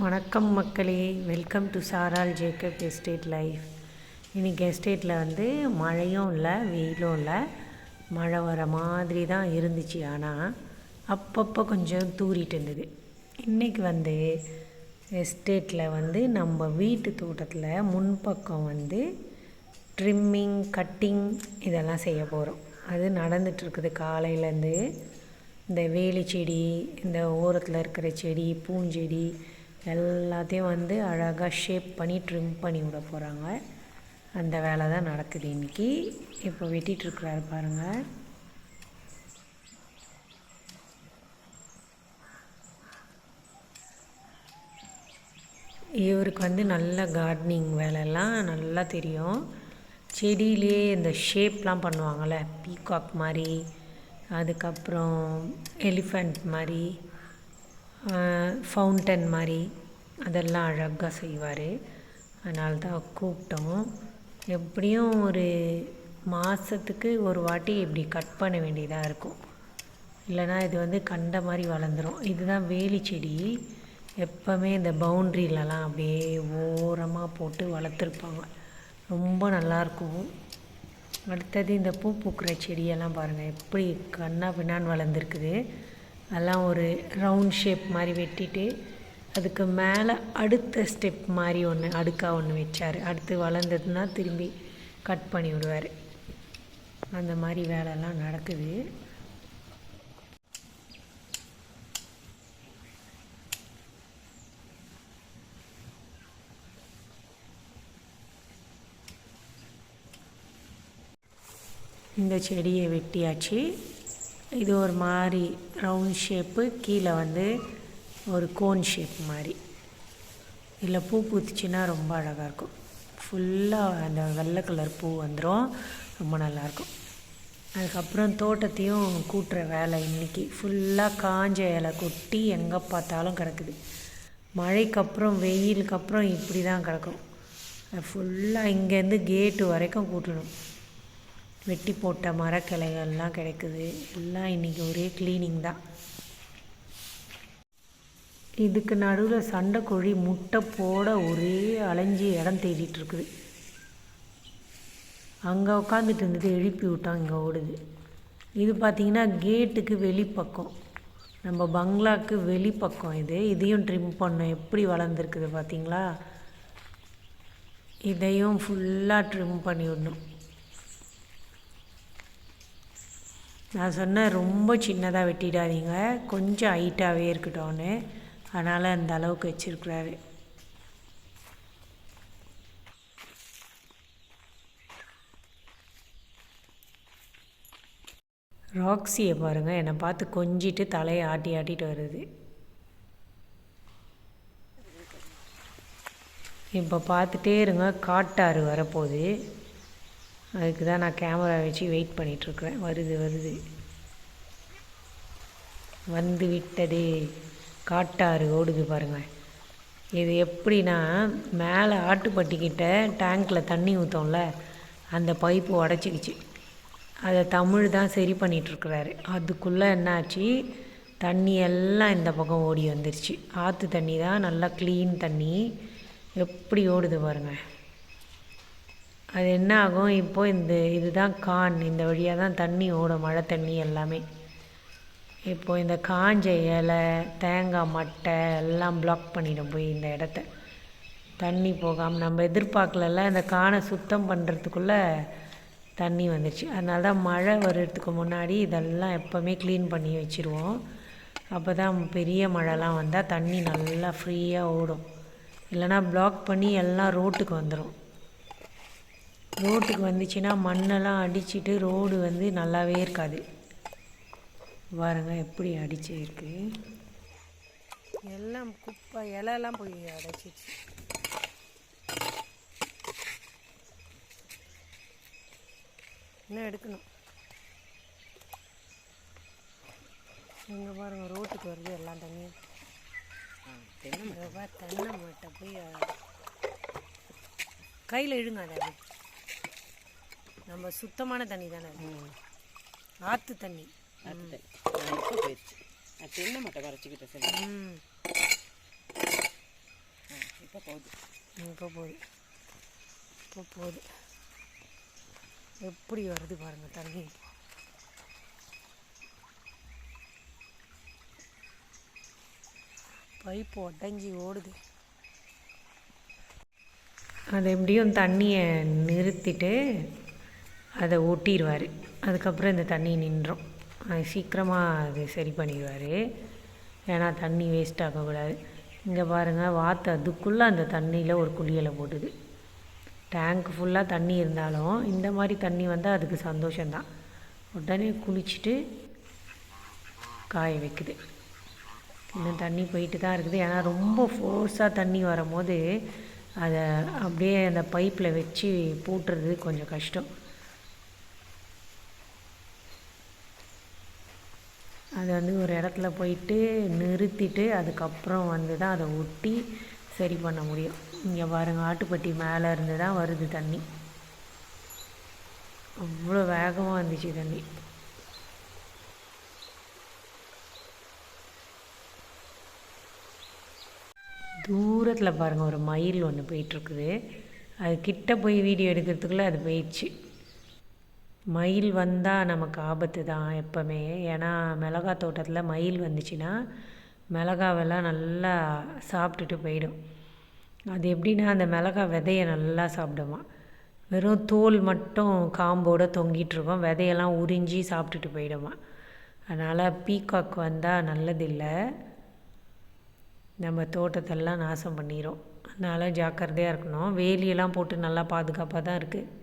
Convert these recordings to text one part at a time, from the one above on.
வணக்கம் மக்களே. Welcome to சாரால் ஜேக்கப் எஸ்டேட் லைஃப் இன்றைக்கி எஸ்டேட்டில் வந்து மழையும் இல்லை வெயிலும் இல்லை. மழை வர மாதிரி தான் இருந்துச்சு. ஆனால் அப்பப்போ கொஞ்சம் தூரிட்டு இருந்தது. இன்றைக்கி வந்து எஸ்டேட்டில் வந்து நம்ம வீட்டு தோட்டத்தில் முன்பக்கம் வந்து ட்ரிம்மிங் கட்டிங் இதெல்லாம் செய்ய போகிறோம் அது நடந்துகிட்ருக்குது காலையிலேருந்து இந்த வேலி செடி இந்த ஓரத்தில் இருக்கிற செடி பூஞ்செடி எல்லாத்தையும் வந்து அழகாக ஷேப் பண்ணி ட்ரிம் பண்ணி விட போகிறாங்க அந்த வேலை தான் நடக்குது இன்றைக்கி இப்போ வெட்டிகிட்ருக்குறாரு பாருங்கள் இவருக்கு வந்து நல்ல கார்டனிங் வேலையெல்லாம் நல்லா தெரியும். செடியிலே இந்த ஷேப்லாம் பண்ணுவாங்கள்ல பீகாக் மாதிரி அதுக்கப்புறம் எலிஃபண்ட் மாதிரி ஃபவுண்டன் மாதிரி. அதெல்லாம் அழகாக செய்வார். அதனால தான் கூப்பிட்டோம். எப்படியும் ஒரு மாதத்துக்கு ஒரு வாட்டி இப்படி கட் பண்ண வேண்டியதாக இருக்கும். இல்லைனா இது வந்து கண்ட மாதிரி வளர்ந்துடும் இதுதான் வேலி செடி. எப்போவுமே இந்த பவுண்ட்ரிலலாம் அப்படியே ஓரமாக போட்டு வளர்த்துருப்பாங்க. ரொம்ப நல்லாயிருக்கும் அடுத்தது இந்த பூ பூக்கிற செடியெல்லாம் பாருங்கள் எப்படி கண்ணா பின்னான்னு வளர்ந்துருக்குது. அதெல்லாம் ஒரு ரவுண்ட் ஷேப் மாதிரி வெட்டிட்டு அதுக்கு மேலே அடுத்த ஸ்டெப் மாதிரி ஒன்று அடுக்காக ஒன்று வச்சார். அடுத்து வளர்ந்ததுன்னா திரும்பி கட் பண்ணி விடுவார். அந்த மாதிரி வேலைலாம் நடக்குது. இந்த செடியை வெட்டியாச்சு. இது ஒரு மாதிரி ரவுண்ட் ஷேப்பு கீழே வந்து ஒரு கோன் ஷேப் மாதிரி. இதில் பூ பூத்துச்சுன்னா ரொம்ப அழகாக இருக்கும். ஃபுல்லாக அந்த வெள்ளை கலர் பூ வந்துடும் ரொம்ப நல்லாயிருக்கும் அதுக்கப்புறம் தோட்டத்தையும் கூட்டுற வேலை இன்றைக்கி ஃபுல்லாக காஞ்ச இலை கொட்டி எங்கே பார்த்தாலும் கிடக்குது. மழைக்கு அப்புறம் வெயிலுக்கு அப்புறம் இப்படி தான் கிடக்கும் ஃபுல்லாக இங்கேருந்து கேட்டு வரைக்கும் கூட்டணும். வெட்டி போட்ட மரக்கிளைகள்லாம் கிடைக்குது. எல்லாம் இன்றைக்கி ஒரே க்ளீனிங் தான். இதுக்கு நடுவில் சண்டைக்கோழி முட்டை போட ஒரே அலைஞ்சி இடம் தேடிட்டு இருக்குது. அங்கே உட்காந்துட்டு இருந்தது எழுப்பி விட்டான் இங்கே ஓடுது. இது பார்த்திங்கன்னா கேட்டுக்கு வெளிப்பக்கம். நம்ம பங்களாக்கு வெளிப்பக்கம் இது. இதையும் ட்ரிம் பண்ணோம். எப்படி வளர்ந்துருக்குது பார்த்தீங்களா இதையும் ஃபுல்லாக ட்ரிம் பண்ணி விடணும். நான் சொன்னேன் ரொம்ப சின்னதாக வெட்டிடாதீங்க. கொஞ்சம் ஹைட்டாகவே இருக்கட்டும்னு. அதனால் அந்த அளவுக்கு வச்சிருக்கிறாரு. ராக்ஸியை பாருங்கள் என்னை பார்த்து கொஞ்சிட்டு தலையை ஆட்டி ஆட்டிட்டு வருது. இப்போ பார்த்துட்டே இருங்க காட்டாறு வரப்போகுது. அதுக்கு தான் நான் கேமரா வச்சு வெயிட் பண்ணிகிட்ருக்குறேன் வருது வருது. வந்து விட்டது. காட்டாறு ஓடுது பாருங்கள் இது எப்படின்னா மேலே ஆட்டுப்பட்டிக்கிட்ட டேங்க்கில் தண்ணி ஊற்றோம்ல அந்த பைப்பு உடச்சிக்கிச்சு. அதை தமிழ் தான் சரி பண்ணிகிட்ருக்குறாரு அதுக்குள்ளே என்னாச்சு? தண்ணி எல்லாம் இந்த பக்கம் ஓடி வந்துருச்சு. ஆற்று தண்ணி தான் நல்லா க்ளீன் தண்ணி. எப்படி ஓடுது பாருங்கள் அது என்ன ஆகும்? இப்போது இந்த இதுதான் கான். இந்த வழியாக தான் தண்ணி ஓடும் மழை தண்ணி எல்லாமே. இப்போ இந்த காஞ்ச இலை தேங்காய் மட்டை எல்லாம் பிளாக் பண்ணிடும் போய் இந்த இடத்த. தண்ணி போகாமல் நம்ம எதிர்பார்க்கலல்ல இந்த காணை சுத்தம் பண்ணுறதுக்குள்ளே தண்ணி வந்துடுச்சு அதனால தான் மழை வர்றதுக்கு முன்னாடி இதெல்லாம் எப்போவுமே க்ளீன் பண்ணி வச்சுருவோம். அப்போ தான் பெரிய மழைலாம் வந்தால் தண்ணி நல்லா ஃப்ரீயாக ஓடும். இல்லைனா பிளாக் பண்ணி எல்லாம் ரோட்டுக்கு வந்துடும் ரோட்டுக்கு வந்துச்சுன்னா மண்ணெல்லாம் அடிச்சுட்டு ரோடு வந்து நல்லாவே இருக்காது. பாருங்க எப்படி அடிச்சு இருக்கு. எல்லாம் குப்பை இலையெல்லாம் போய் அடைச்சிச்சு. இன்னும் எடுக்கணும். இங்கே பாருங்க ரோட்டுக்கு வருது எல்லாம் தண்ணியும். தென்னை தென்னை மட்டை போய் கையில் இழுங்க அதை. நம்ம சுத்தமான தண்ணி தானே. ஆத்து தண்ணி. அது தண்ணி. நான் இப்போ போயிடுச்சு நான் தென்னை மட்டை மறைச்சிக்கிட்டேன் சரி இப்போ போகுது. இப்போ போகுது. இப்போ போகுது. எப்படி வருது பாருங்கள் தண்ணி. பைப்பு உடஞ்சி ஓடுது. அது எப்படியும் தண்ணியை நிறுத்திட்டு அதை ஒட்டிடுவார் அதுக்கப்புறம் இந்த தண்ணி நின்றும். சீக்கிரமாக அது சரி பண்ணிடுவார். ஏன்னா தண்ணி வேஸ்ட் ஆகக்கூடாது. இங்கே பாருங்கள் வாத்து அதுக்குள்ளே அந்த தண்ணியில் ஒரு குளியலை போட்டுது. டேங்க் ஃபுல்லாக தண்ணி இருந்தாலும் இந்த மாதிரி தண்ணி வந்தால் அதுக்கு சந்தோஷந்தான் உடனே குளிச்சுட்டு காய வைக்குது. இன்னும் தண்ணி போயிட்டு தான் இருக்குது. ஏன்னா ரொம்ப ஃபோர்ஸாக தண்ணி வரும்போது அதை அப்படியே அந்த பைப்பில் வச்சு பூட்டுறது கொஞ்சம் கஷ்டம். அது வந்து ஒரு இடத்துல போயிட்டு நிறுத்திட்டு அதுக்கப்புறம் வந்து தான் அதை ஒட்டி சரி பண்ண முடியும். இங்கே பாருங்கள் ஆட்டுப்பட்டி மேலே இருந்து தான் வருது தண்ணி. அவ்வளோ வேகமாக வந்துச்சு தண்ணி. தூரத்தில் பாருங்கள் ஒரு மயில் ஒன்று போயிட்டுருக்குது அது கிட்ட போய் வீடியோ எடுக்கிறதுக்குள்ளே அது போயிடுச்சு. மயில் வந்தால் நமக்கு ஆபத்து தான் எப்போவுமே. ஏன்னா மிளகா தோட்டத்தில் மயில் வந்துச்சுன்னா மிளகாவெல்லாம் நல்லா சாப்பிட்டுட்டு போயிடும். அது எப்படின்னா அந்த மிளகா விதையை நல்லா சாப்பிடுமா வெறும் தோல் மட்டும் காம்போடு தொங்கிட்டுருக்கோம் விதையெல்லாம் உறிஞ்சி சாப்பிட்டுட்டு போயிடுமா அதனால் பீகாக் வந்தால் நல்லதில்லை. நம்ம தோட்டத்தெல்லாம் நாசம் பண்ணிடும் அதனால் ஜாக்கிரதையாக இருக்கணும். வேலியெல்லாம் போட்டு நல்லா பாதுகாப்பாக தான் இருக்குது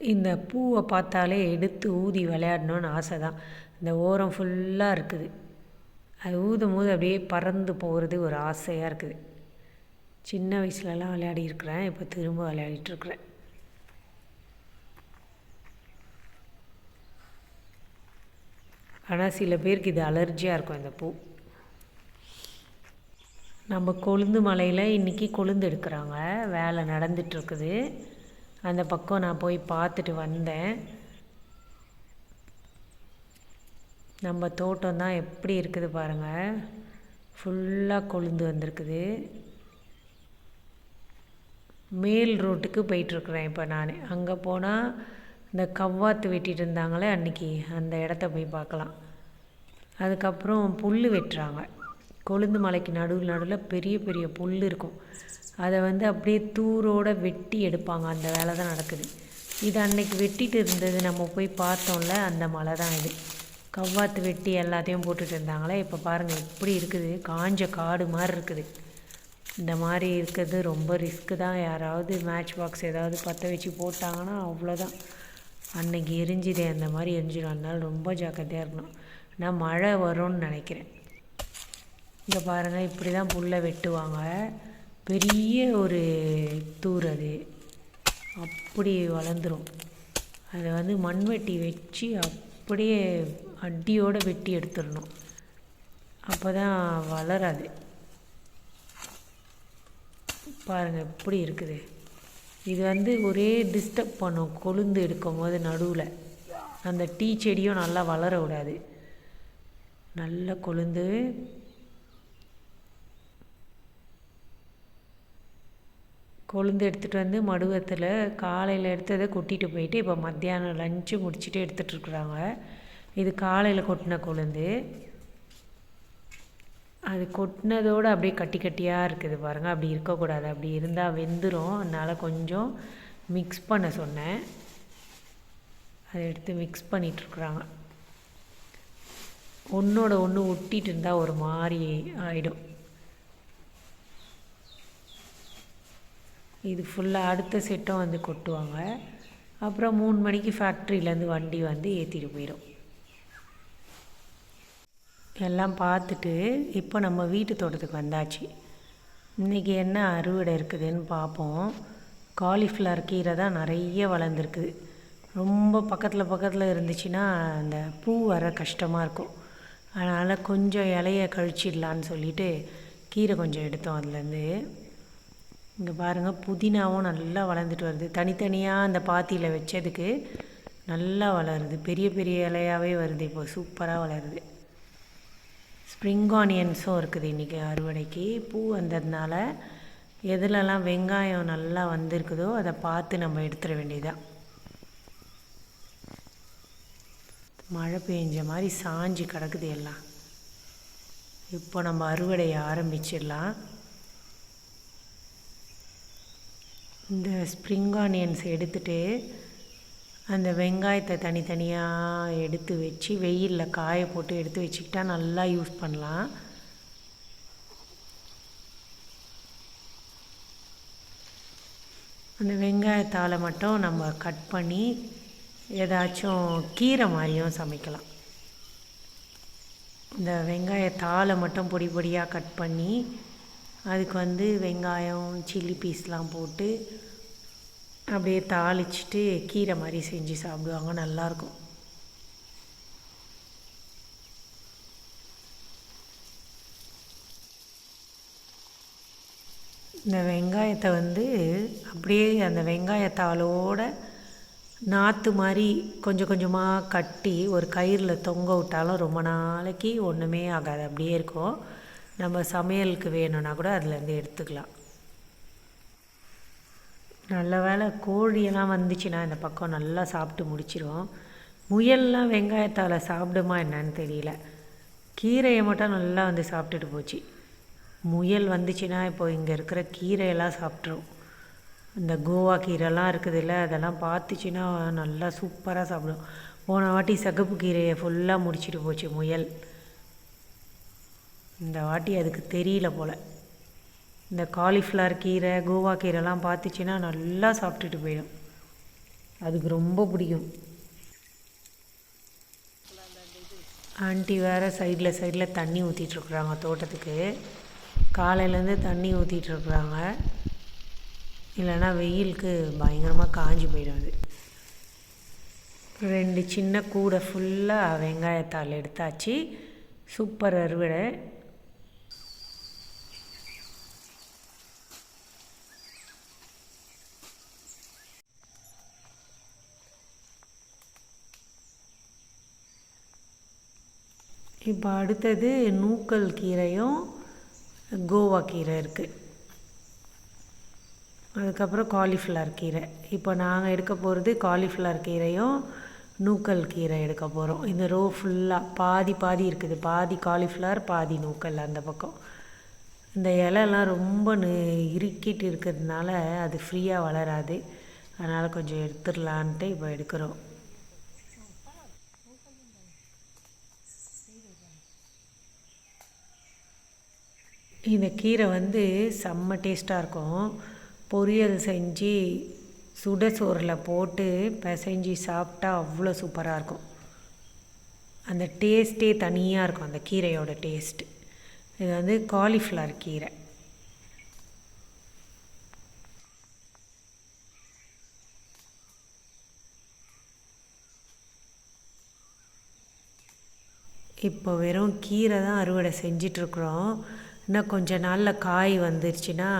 இந்த பூவை பார்த்தாலே எடுத்து ஊதி விளையாடணுன்னு ஆசை தான் இந்த ஓரம் ஃபுல்லாக இருக்குது. அது ஊதும் போது அப்படியே பறந்து போகிறது ஒரு ஆசையாக இருக்குது. சின்ன வயசுலலாம் விளையாடி இருக்கிறேன் இப்போ திரும்ப விளையாடிட்டுருக்குறேன். ஆனால் சில பேருக்கு இது அலர்ஜியாக இருக்கும் இந்த பூ. நம்ம கொழுந்து மலையில் இன்றைக்கி கொழுந்து எடுக்கிறாங்க. வேலை நடந்துகிட்ருக்குது அந்த பக்கம் நான் போய் பார்த்துட்டு வந்தேன். நம்ம தோட்டம் தான் எப்படி இருக்குது பாருங்கள் ஃபுல்லாக கொழுந்து வந்திருக்குது. மேல் ரோட்டுக்கு போயிட்டுருக்குறேன் இப்போ நான். அங்கே போனால் இந்த கவ்வாத்து வெட்டிகிட்டு இருந்தாங்களே அன்றைக்கி அந்த இடத்த போய் பார்க்கலாம். அதுக்கப்புறம் புல் வெட்டுறாங்க. கொழுந்து மலைக்கு நடுவில் நடுவில் பெரிய பெரிய புல் இருக்கும். அதை வந்து அப்படியே தூரோடு வெட்டி எடுப்பாங்க. அந்த வேலை தான் நடக்குது. இது அன்னைக்கு வெட்டிட்டு இருந்தது நம்ம போய் பார்த்தோம்ல அந்த மலை தான் இது. கவ்வாத்து வெட்டி எல்லாத்தையும் போட்டுட்டு இருந்தாங்களே இப்போ பாருங்கள் எப்படி இருக்குது. காஞ்ச காடு மாதிரி இருக்குது. இந்த மாதிரி இருக்கிறது ரொம்ப ரிஸ்க்கு தான். யாராவது மேட்ச் பாக்ஸ் ஏதாவது பற்ற வச்சு போட்டாங்கன்னா அவ்வளோதான் அன்னைக்கு எரிஞ்சுதே அந்த மாதிரி எரிஞ்சிடும். அதனால ரொம்ப ஜாக்கிரதையாக இருக்கணும். நான் மழை வரும்னு நினைக்கிறேன். இங்கே பாருங்கள் இப்படி தான் புல்லை வெட்டுவாங்க. பெரிய ஒரு தூர் அது. அப்படி வளர்ந்துடும் அதை வந்து மண்வெட்டி வச்சு அப்படியே அடியோடு வெட்டி எடுத்துடணும். அப்போ தான் வளராது. பாருங்கள் எப்படி இருக்குது. இது வந்து ஒரே டிஸ்டர்ப் பண்ணும். கொழுந்து எடுக்கும் போது நடுவில். அந்த டீ செடியும் நல்லா வளர விடாது நல்ல கொழுந்து கொழுந்து எடுத்துகிட்டு வந்து மடுவத்தில் காலையில் எடுத்ததை கொட்டிட்டு போயிட்டு இப்போ மத்தியானம் லஞ்சு முடிச்சுட்டு எடுத்துகிட்ருக்குறாங்க இது காலையில் கொட்டின கொழுந்து. அது கொட்டினதோடு அப்படியே கட்டி கட்டியாக இருக்குது பாருங்கள் அப்படி இருக்கக்கூடாது. அப்படி இருந்தால் வெந்துடும் அதனால் கொஞ்சம் மிக்ஸ் பண்ண சொன்னேன். அதை எடுத்து மிக்ஸ் பண்ணிகிட்ருக்குறாங்க ஒன்றோட ஒன்று ஒட்டிகிட்டு இருந்தால் ஒரு மாதிரி ஆகிடும் இது ஃபுல்லாக அடுத்த செட்டும் வந்து கொட்டுவாங்க. அப்புறம் மூணு மணிக்கு ஃபேக்ட்ரியிலேருந்து வண்டி வந்து ஏற்றிட்டு போயிடும். எல்லாம் பார்த்துட்டு இப்போ நம்ம வீட்டு தோட்டத்துக்கு வந்தாச்சு. இன்றைக்கி என்ன அறுவடை இருக்குதுன்னு பார்ப்போம். காலிஃப்ளவர் கீரை தான் நிறைய வளர்ந்துருக்குது. ரொம்ப பக்கத்தில் பக்கத்தில் இருந்துச்சுன்னா அந்த பூ வர கஷ்டமாக இருக்கும். அதனால் கொஞ்சம் இலைய கழிச்சிடலான்னு சொல்லிட்டு கீரை கொஞ்சம் எடுத்தோம் அதுலேருந்து இங்கே பாருங்கள் புதினாவும் நல்லா வளர்ந்துட்டு வருது. தனித்தனியாக அந்த பாத்தியில் வச்சதுக்கு நல்லா வளருது. பெரிய பெரிய இலையாகவே வருது இப்போ சூப்பராக வளருது. ஸ்ப்ரிங் ஆனியன்ஸும் இருக்குது இன்றைக்கி அறுவடைக்கு. பூ வந்ததுனால எதுலலாம் வெங்காயம் நல்லா வந்திருக்குதோ அதை பார்த்து நம்ம எடுத்துட வேண்டியதான் மழை பெஞ்ச மாதிரி சாஞ்சு கிடக்குது எல்லாம். இப்போ நம்ம அறுவடையை ஆரம்பிச்சிடலாம். இந்த ஸ்ப்ரிங் ஆனியன்ஸ் எடுத்துட்டு அந்த வெங்காயத்தை தனித்தனியாக எடுத்து வச்சு வெயிலில் காய போட்டு எடுத்து வச்சுக்கிட்டா நல்லா யூஸ் பண்ணலாம். அந்த வெங்காயத்தால் மட்டும் நம்ம கட் பண்ணி ஏதாச்சும் கீரை மாதிரியும் சமைக்கலாம். இந்த வெங்காயத்தாலை மட்டும் பொடி பொடியாக கட் பண்ணி அதுக்கு வந்து வெங்காயம் சில்லி பீஸ்லாம் போட்டு அப்படியே தாளிச்சிட்டு கீரை மாதிரி செஞ்சு சாப்பிடுவாங்க. நல்லாயிருக்கும். இந்த வெங்காயத்தை வந்து அப்படியே அந்த வெங்காயத்தாளோட நாற்று மாதிரி கொஞ்சம் கொஞ்சமாக கட்டி ஒரு கயிறில் தொங்க விட்டாலும் ரொம்ப நாளைக்கு ஒன்றுமே ஆகாது. அப்படியே இருக்கும். நம்ம சமையலுக்கு வேணும்னா கூட அதுலேருந்து எடுத்துக்கலாம். நல்ல வேளை கோழியெல்லாம் வந்துச்சுன்னா இந்த பக்கம் நல்லா சாப்பிட்டு முடிச்சிடும் முயல்லாம் வெங்காயத்தால் சாப்பிடுமா என்னன்னு தெரியல. கீரையை மட்டும் நல்லா வந்து சாப்பிட்டுட்டு போச்சு. முயல் வந்துச்சுன்னா இப்போ இங்கே இருக்கிற கீரையெல்லாம் சாப்பிட்ரும் இந்த கோவா கீரைலாம் இருக்குதுல்ல அதெல்லாம் பார்த்துச்சுன்னா நல்லா சூப்பராக சாப்பிடும். போன வாட்டி சகப்பு கீரையை ஃபுல்லாக முடிச்சிட்டு போச்சு முயல். இந்த வாட்டி அதுக்கு தெரியல போல். இந்த காலிஃப்ளவர் கீரை கோவா கீரைலாம் பார்த்துச்சுன்னா நல்லா சாப்பிட்டுட்டு போயிடும். அதுக்கு ரொம்ப பிடிக்கும். ஆண்டி வேறு சைடில் சைடில் தண்ணி ஊற்றிட்டுருக்குறாங்க தோட்டத்துக்கு. காலையிலேருந்து தண்ணி ஊற்றிட்டுருக்குறாங்க இல்லைன்னா வெயிலுக்கு பயங்கரமாக காஞ்சி போயிடும் அது. ரெண்டு சின்ன கூடை ஃபுல்லாக வெங்காயத்தாள் எடுத்தாச்சு. சூப்பர் அறுவடை. இப்போ அடுத்தது நூக்கல் கீரையும் கோவா கீரை இருக்குது அதுக்கப்புறம் காலிஃப்ளவர் கீரை. இப்போ நாங்கள் எடுக்க போகிறது காலிஃப்ளவர் கீரையும் நூக்கல் கீரை எடுக்க போகிறோம் இந்த ரோ ஃபுல்லாக பாதி பாதி இருக்குது. பாதி காலிஃப்ளவர் பாதி நூக்கல் அந்த பக்கம். இந்த இலைலாம் ரொம்ப நு இறுக்கிட்டு இருக்கிறதுனால அது ஃப்ரீயாக வளராது. அதனால் கொஞ்சம் எடுத்துடலான்ட்டு இப்போ எடுக்கிறோம். இந்த கீரை வந்து செம்ம டேஸ்ட்டாக இருக்கும். பொரியல் செஞ்சு சுட சோறில் போட்டு பிசைஞ்சு சாப்பிட்டா அவ்வளோ சூப்பராக இருக்கும். அந்த டேஸ்ட்டே தனியாக இருக்கும் அந்த கீரையோட டேஸ்ட்டு இது வந்து காலிஃப்ளவர் கீரை. இப்போ வெறும் கீரை தான் அறுவடை செஞ்சிட்ருக்குறோம் இன்னும் கொஞ்ச நாளில் காய் வந்துருச்சுன்னா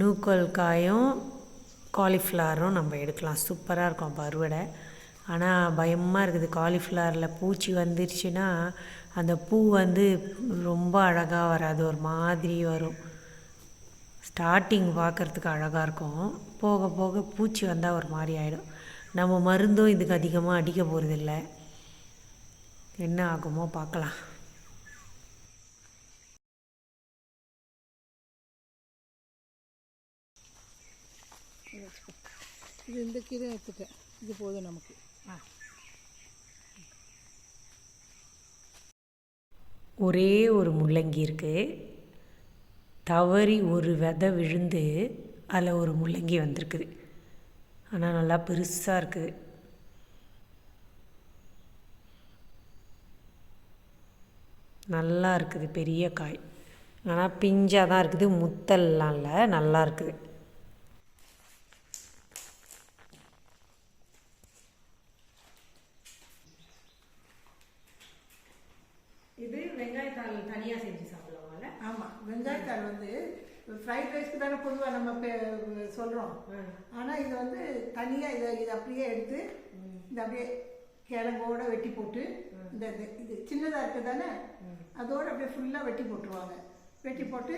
நூக்கல் காயும் காலிஃப்ளவரும் நம்ம எடுக்கலாம். சூப்பராக இருக்கும் அறுவடை. ஆனால் பயமாக இருக்குது. காலிஃப்ளவரில் பூச்சி வந்துருச்சுன்னா அந்த பூ வந்து ரொம்ப அழகாக வராது. ஒரு மாதிரி வரும். ஸ்டார்டிங் பார்க்குறதுக்கு அழகாக இருக்கும். போக போக பூச்சி வந்தால் ஒரு மாதிரி ஆகிடும் நம்ம மருந்தும் இதுக்கு அதிகமாக அடிக்க போகிறதில்ல என்ன ஆகுமோ பார்க்கலாம். இது இந்த கீரை எடுத்துட்டேன். இது போதும் நமக்கு. ஒரே ஒரு முள்ளங்கி இருக்குது தவறி ஒரு விதை விழுந்து அதில் ஒரு முள்ளங்கி வந்திருக்குது. ஆனால் நல்லா பெருசாக இருக்குது நல்லா இருக்குது பெரிய காய். ஆனால் பிஞ்சாக தான் இருக்குது. முத்தல்லாம் இல்லை. நல்லா இருக்குது இது வெங்காயத்தாள் தனியாக செஞ்சு சாப்பிடலாம்ல ஆமாம் வெங்காயத்தாள் வந்து ஃப்ரைட் ரைஸ்க்கு தானே பொதுவாக நம்ம சொல்றோம். ஆனால் இது வந்து தனியாக இதை இதை அப்படியே எடுத்து இந்த அப்படியே கிழங்கோட வெட்டி போட்டு இந்த இது- சின்னதாக இருக்குது தானே அதோட அப்படியே ஃபுல்லாக வெட்டி போட்டுருவாங்க. வெட்டி போட்டு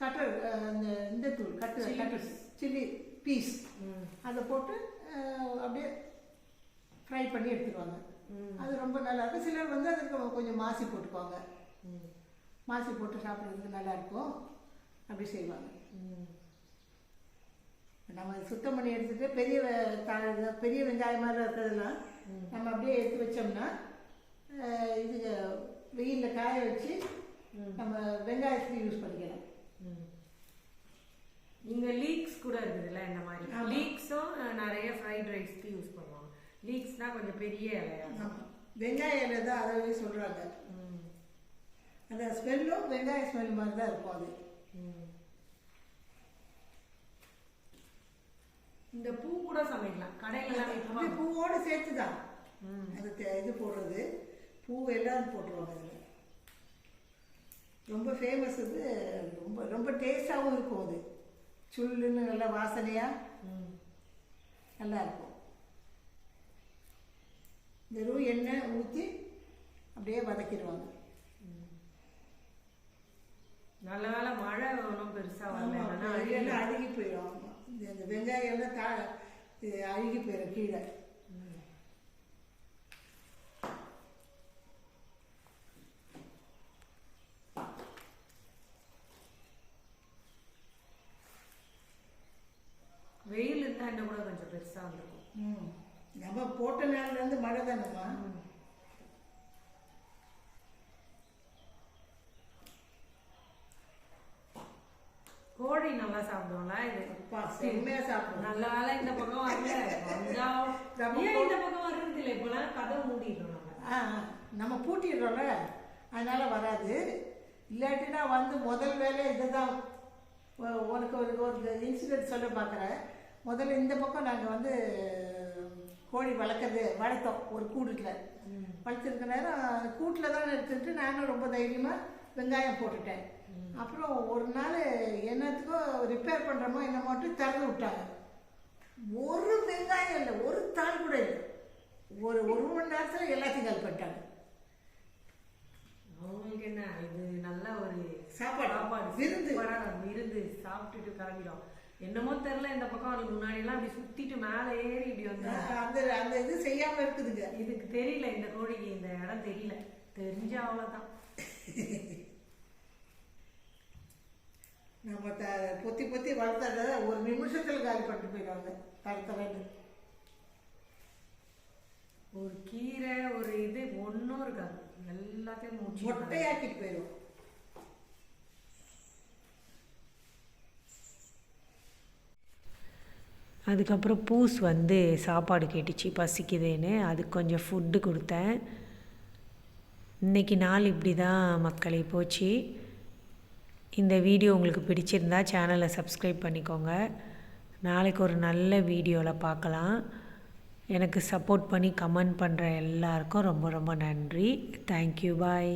கட்டர் அஹ், இந்த தூள் கட்டு கட்டர் சில்லி பீஸ் அதை போட்டு அப்படியே ஃப்ரை பண்ணி எடுத்துருவாங்க. அது ரொம்ப நல்லா இருக்கும். சிலர் வந்து அதுக்கு கொஞ்சம் மாசி போட்டுக்குவாங்க. மாசி போட்டு சாப்பிட்றதுக்கு நல்லா இருக்கும். அப்படி செய்வாங்க. நம்ம சுத்தம் பண்ணி எடுத்துட்டு பெரிய பெரிய வெங்காயம் மாதிரி இருக்கிறதெல்லாம் நம்ம அப்படியே எடுத்து வச்சோம்னா இது வெயிலில் காய வச்சு நம்ம வெங்காயத்துக்கு யூஸ் பண்ணிக்கலாம். இங்க லீக்ஸ் கூட இருக்குதுல்ல இந்த மாதிரி. லீக்ஸும் நிறைய ஃப்ரைட் ரைஸ்க்கு யூஸ் பண்ணுவாங்க. லீக்ஸ்னா கொஞ்சம் பெரிய இலையா? வெங்காய இலை தான் அதாவே சொல்கிறாங்க ம். அந்த ஸ்மெல்லும் வெங்காய ஸ்மெல் மாதிரி தான் இருக்கும் அது. இந்த பூ கூட சமைக்கலாம். விற்குவாங்க பூவோடு சேர்த்து தான். அது இது போடுறது. பூ எல்லாம் போட்டுருவாங்க அதில் ரொம்ப ஃபேமஸ் இது. ரொம்ப ரொம்ப டேஸ்டாகவும் இருக்கும் அது. சுள்ளுன்னு நல்லா வாசனையாக. நல்லா இருக்கும். வெறும் எண்ணெய் ஊற்றி அப்படியே வதக்கிடுவாங்க. நல்ல வேளை மழை ஒன்றும் பெருசா வரல. அழுகி போயிடும். இந்த வெங்காயம் எல்லாம் தா இது அழுகி போயிடும் கீழே. வெயில் இருந்தா இன்னும் கூட கொஞ்சம் பெருசா வந்திருக்கும். ம். நம்ம போட்ட நாள்லேருந்து மழை தானம்மா கோழி நல்லா சாப்பிடுவோம்ல? இது அப்பா செம்மையாக சாப்பிடுவோம். நல்ல வேளை இந்த பக்கம் வரல. ஏன் இந்த பக்கம் வர்றது இல்லை இப்பெல்லாம் கதவு மூடிடுறோம் நம்ம. பூட்டிடுறோம்ல? அதனால வராது. இல்லாட்டினா வந்து முதல் வேலையை இதை தான் உனக்கு ஒரு ஒரு இன்சிடென்ட் சொல்ல பார்க்குறேன். முதல்ல இந்த பக்கம் நாங்கள் வந்து கோழி வளர்க்குறது வளர்த்தோம் ஒரு கூட்டுல. வளர்த்துருக்க நேரம் கூட்டில் தான் எடுத்துட்டு நானும் ரொம்ப தைரியமாக வெங்காயம் போட்டுட்டேன். அப்புறம் ஒரு நாள் என்னத்துக்கோ ரிப்பேர் பண்ணுறோமோ என்ன மட்டும் திறந்து விட்டாங்க. ஒரு வெங்காயம் இல்லை ஒரு தாள் கூட இல்லை. ஒரு ஒரு மணி நேரத்தில் எல்லாத்தையும் கால் பண்ணிட்டாங்க. அவங்களுக்கு என்ன இது நல்ல ஒரு சாப்பாடு. சாப்பாடு விருந்து. விருந்து சாப்பிட்டுட்டு கிளம்பிடும். என்னமோ தெரியல இந்த பக்கம் அவங்களுக்கு முன்னாடி எல்லாம் அப்படி சுத்திட்டு மேலே ஏறி இப்படி வந்து அந்த அந்த இது செய்யாமல் இருக்குதுங்க. இதுக்கு தெரியல இந்த கோழிக்கு இந்த இடம் தெரியல. தெரிஞ்ச அவ்வளவுதான். நம்ம த பொத்தி பொத்தி வளர்த்தத ஒரு நிமிஷத்தில் காலி பண்ணிட்டு போயிடுவாங்க. தரத்தரன்னு ஒரு கீரை ஒரு இது ஒன்றும் இருக்காது. எல்லாத்தையும் மொட்டையாக்கிட்டு போயிடும் அதுக்கப்புறம் பூஸ் வந்து சாப்பாடு கேட்டுச்சு பசிக்குதுன்னு. அதுக்கு கொஞ்சம் ஃபுட்டு கொடுத்தேன். இன்னைக்கு நாள் இப்படி தான் மக்களை. போச்சு. இந்த வீடியோ உங்களுக்கு பிடிச்சிருந்தா சேனலை சப்ஸ்கிரைப் பண்ணிக்கோங்க. நாளைக்கு ஒரு நல்ல வீடியோவில் பார்க்கலாம். எனக்கு சப்போர்ட் பண்ணி கமெண்ட் பண்ணுற எல்லாருக்கும் ரொம்ப ரொம்ப நன்றி. Thank you bye